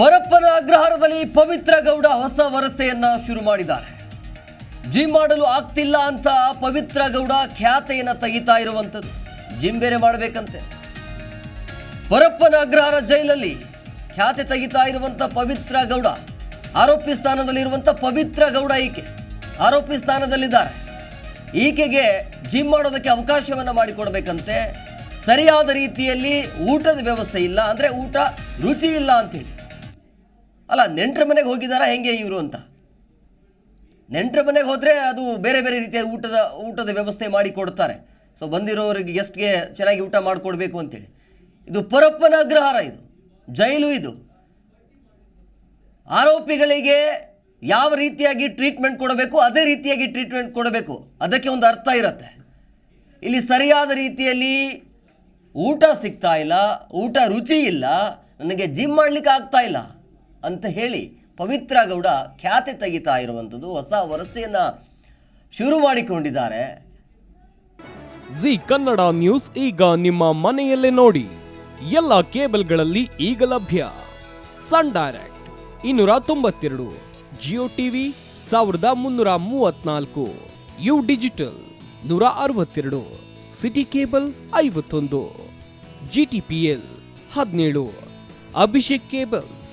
ಪರಪ್ಪನ ಅಗ್ರಹಾರದಲ್ಲಿ ಪವಿತ್ರ ಗೌಡ ಹೊಸ ವರಸೆಯನ್ನ ಶುರು ಮಾಡಿದ್ದಾರೆ. ಜಿಮ್ ಮಾಡಲು ಆಗ್ತಿಲ್ಲ ಅಂತ ಪವಿತ್ರ ಗೌಡ ಖ್ಯಾತೆಯನ್ನು ತೆಗಿತಾ ಇರುವಂಥದ್ದು. ಜಿಮ್ ಬೇರೆ ಮಾಡಬೇಕಂತೆ. ಪರಪ್ಪನ ಅಗ್ರಹಾರ ಜೈಲಲ್ಲಿ ಖ್ಯಾತೆ ತೆಗಿತಾ ಇರುವಂಥ ಪವಿತ್ರ ಗೌಡ, ಆರೋಪಿ ಸ್ಥಾನದಲ್ಲಿರುವಂಥ ಪವಿತ್ರ ಗೌಡ ಈಕೆ, ಆರೋಪಿ ಸ್ಥಾನದಲ್ಲಿದ್ದಾರೆ. ಈಕೆಗೆ ಜಿಮ್ ಮಾಡೋದಕ್ಕೆ ಅವಕಾಶವನ್ನು ಮಾಡಿಕೊಡಬೇಕಂತೆ. ಸರಿಯಾದ ರೀತಿಯಲ್ಲಿ ಊಟದ ವ್ಯವಸ್ಥೆ ಇಲ್ಲ, ಅಂದರೆ ಊಟ ರುಚಿ ಇಲ್ಲ ಅಂತೇಳಿ ಅಲ್ಲ, ನೆಂಟರ ಮನೆಗೆ ಹೋಗಿದ್ದಾರಾ ಹೆಂಗೆ ಇವರು ಅಂತ? ನೆಂಟರ ಮನೆಗೆ ಹೋದರೆ ಅದು ಬೇರೆ ಬೇರೆ ರೀತಿಯ ಊಟದ ಊಟದ ವ್ಯವಸ್ಥೆ ಮಾಡಿ ಕೊಡ್ತಾರೆ. ಸೊ ಬಂದಿರೋರಿಗೆ ಗೆಸ್ಟ್ಗೆ ಚೆನ್ನಾಗಿ ಊಟ ಮಾಡಿಕೊಡ್ಬೇಕು ಅಂತೇಳಿ. ಇದು ಪರಪ್ಪನ ಅಗ್ರಹಾರ ಇದು, ಜೈಲು ಇದು. ಆರೋಪಿಗಳಿಗೆ ಯಾವ ರೀತಿಯಾಗಿ ಟ್ರೀಟ್ಮೆಂಟ್ ಕೊಡಬೇಕು, ಅದೇ ರೀತಿಯಾಗಿ ಟ್ರೀಟ್ಮೆಂಟ್ ಕೊಡಬೇಕು, ಅದಕ್ಕೆ ಒಂದು ಅರ್ಥ ಇರುತ್ತೆ. ಇಲ್ಲಿ ಸರಿಯಾದ ರೀತಿಯಲ್ಲಿ ಊಟ ಸಿಗ್ತಾ ಇಲ್ಲ, ಊಟ ರುಚಿ ಇಲ್ಲ, ನನಗೆ ಜಿಮ್ ಮಾಡಲಿಕ್ಕೆ ಆಗ್ತಾ ಇಲ್ಲ. ಅಂತ ಹೇಳಿ ಪವಿತ್ರ ಗೌಡ ಖ್ಯಾತೆ ತೆಗಿತಾ ಇರುವಂಥದ್ದು ಹೊಸ ವರಸೆಯನ್ನು ಶುರು ಮಾಡಿಕೊಂಡಿದ್ದಾರೆ. ಜಿ ಕನ್ನಡ ನ್ಯೂಸ್ ಈಗ ನಿಮ್ಮ ಮನೆಯಲ್ಲೇ ನೋಡಿ. ಎಲ್ಲ ಕೇಬಲ್ಗಳಲ್ಲಿ ಈಗ ಲಭ್ಯ. ಸನ್ ಡೈರೆಕ್ಟ್ ಇನ್ನೂರ ತೊಂಬತ್ತೆರಡು, ಜಿಯೋ ಟಿವಿ ಸಾವಿರದ ಮುನ್ನೂರ ಮೂವತ್ನಾಲ್ಕು ಯು ಡಿಜಿಟಲ್ ನೂರ ಅರವತ್ತೆರಡು, ಸಿಟಿ ಕೇಬಲ್ ಐವತ್ತೊಂದು, ಜಿ ಟಿ ಪಿ ಎಲ್ ಹದಿನೇಳು, ಅಭಿಷೇಕ್ ಕೇಬಲ್ಸ್